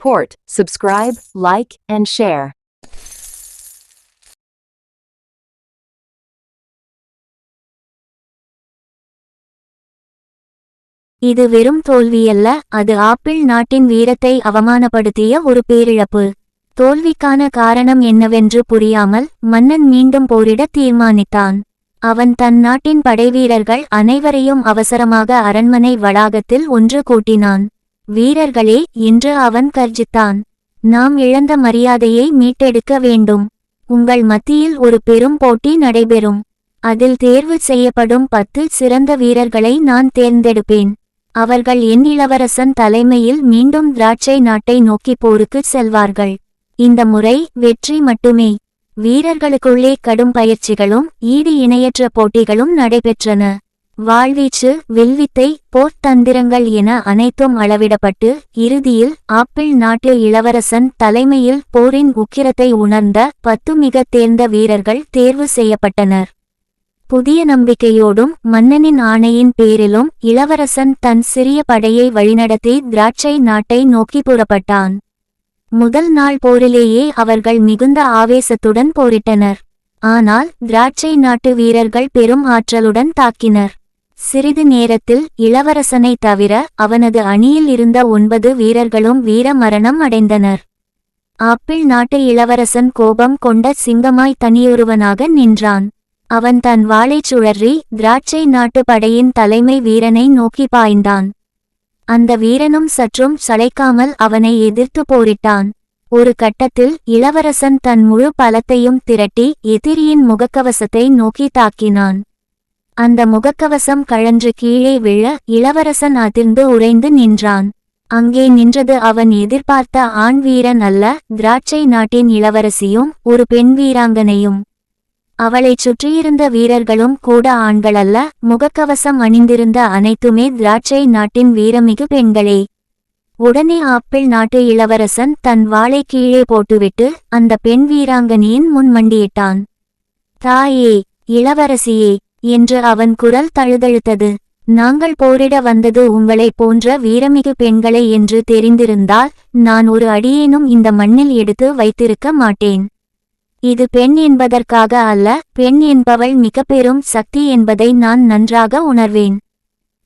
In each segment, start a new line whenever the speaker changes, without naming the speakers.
support, subscribe, like, and share.
இது வெறும் தோல்வியல்ல அது ஆப்பிள் நாட்டின் வீரத்தை அவமானப்படுத்திய ஒரு பேரிழப்பு. தோல்விக்கான காரணம் என்னவென்று புரியாமல் மன்னன் மீண்டும் போரிட தீர்மானித்தான். அவன் தன் நாட்டின் படைவீரர்கள் அனைவரையும் அவசரமாக அரண்மனை வளாகத்தில் ஒன்று கூட்டினான். வீரர்களே என்று அவன் கர்ஜித்தான். நாம் இழந்த மரியாதையை மீட்டெடுக்க வேண்டும். உங்கள் மத்தியில் ஒரு பெரும் போட்டி நடைபெறும். அதில் தேர்வு செய்யப்படும் பத்து சிறந்த வீரர்களை நான் தேர்ந்தெடுப்பேன். அவர்கள் என் இளவரசன் தலைமையில் மீண்டும் திராட்சை நாட்டை நோக்கி போருக்கு செல்வார்கள். இந்த முறை வெற்றி மட்டுமே. வீரர்களுக்குள்ளே கடும் பயிற்சிகளும் ஈடு இணையற்ற போட்டிகளும் நடைபெற்றன. வாழ்வீச்சு வில்வித்தை போர்த்தந்திரங்கள் என அனைத்தும் அளவிடப்பட்டு இறுதியில் ஆப்பிள் நாட்டு இளவரசன் தலைமையில் போரின் உக்கிரத்தை உணர்ந்த பத்து மிக தேர்ந்த வீரர்கள் தேர்வு செய்யப்பட்டனர். புதிய நம்பிக்கையோடும் மன்னனின் ஆணையின் பேரிலும் இளவரசன் தன் சிறிய படையை வழிநடத்தி திராட்சை நாட்டை நோக்கி புறப்பட்டான். முதல் நாள் போரிலேயே அவர்கள் மிகுந்த ஆவேசத்துடன் போரிட்டனர். ஆனால் திராட்சை நாட்டு வீரர்கள் பெரும் ஆற்றலுடன் தாக்கினர். சிறிது நேரத்தில் இளவரசனை தவிர அவனது அணியில் இருந்த ஒன்பது வீரர்களும் வீர மரணம் அடைந்தனர். ஆப்பிள் நாட்டு இளவரசன் கோபம் கொண்ட சிங்கமாய் தனியொருவனாக நின்றான். அவன் தன் வாளைச் சுழறி திராட்சை நாட்டு படையின் தலைமை வீரனை நோக்கி பாய்ந்தான். அந்த வீரனும் சற்றும் சளைக்காமல் அவனை எதிர்த்து போரிட்டான். ஒரு கட்டத்தில் இளவரசன் தன் முழு பலத்தையும் திரட்டி எதிரியின் முகக்கவசத்தை நோக்கி தாக்கினான். அந்த முகக்கவசம் கழன்று கீழே விழ இளவரசன் அதிர்ந்து உறைந்து நின்றான். அங்கே நின்றது அவன் எதிர்பார்த்த ஆண் வீரன் அல்ல திராட்சை நாட்டின் இளவரசியும் ஒரு பெண் வீராங்கனையும். அவளைச் சுற்றியிருந்த வீரர்களும் கூட ஆண்களல்ல முகக்கவசம் அணிந்திருந்த அனைத்துமே திராட்சை நாட்டின் வீரமிகு பெண்களே. உடனே ஆப்பிள் நாட்டு இளவரசன் தன் வாளை கீழே போட்டுவிட்டு அந்த பெண் வீராங்கனியின் முன் மண்டியிட்டான். தாயே இளவரசியே என்று அவன் குரல் தழுதழுத்தது. நாங்கள் போரிட வந்தது உங்களைப் போன்ற வீரமிகு பெண்களை என்று தெரிந்திருந்தால் நான் ஒரு அடியேனும் இந்த மண்ணில் எடுத்து வைத்திருக்க மாட்டேன். இது பெண் என்பதற்காக அல்ல பெண் என்பவள் மிக பெரும் சக்தி என்பதை நான் நன்றாக உணர்வேன்.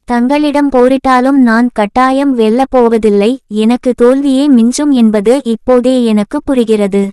தங்களிடம் போரிட்டாலும் நான் கட்டாயம் வெல்லப் போவதில்லை எனக்கு தோல்வியே மிஞ்சும் என்பது இப்போதே எனக்கு புரிகிறது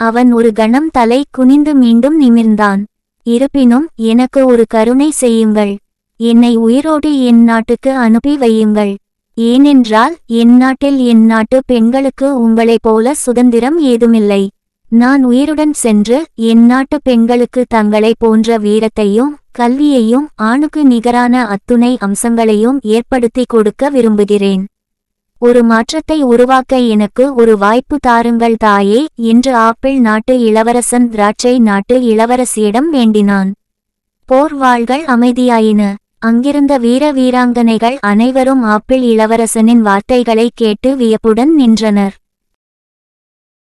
அவன் ஒரு கணம் தலை குனிந்து மீண்டும் நிமிர்ந்தான். இருப்பினும் எனக்கு ஒரு கருணை செய்யுங்கள். என்னை உயிரோடு என் நாட்டுக்கு அனுப்பி வையுங்கள். ஏனென்றால் என் நாட்டில் என் நாட்டு பெண்களுக்கு உங்களைப் போல சுதந்திரம் ஏதுமில்லை. நான் உயிருடன் சென்று என் நாட்டு பெண்களுக்கு தங்களை போன்ற வீரத்தையும் கல்வியையும் ஆணுக்கு நிகரான அத்துணை அம்சங்களையும் ஏற்படுத்தி கொடுக்க விரும்புகிறேன். ஒரு மாற்றத்தை உருவாக்க எனக்கு ஒரு வாய்ப்பு தாருங்கள் தாயே என்று ஆப்பிள் நாட்டு இளவரசன் திராட்சை நாட்டு இளவரசியிடம் வேண்டினான். போர் வாள்கள் அமைதியாயின. அங்கிருந்த வீர வீராங்கனைகள் அனைவரும் ஆப்பிள் இளவரசனின் வார்த்தைகளை கேட்டு வியப்புடன் நின்றனர்.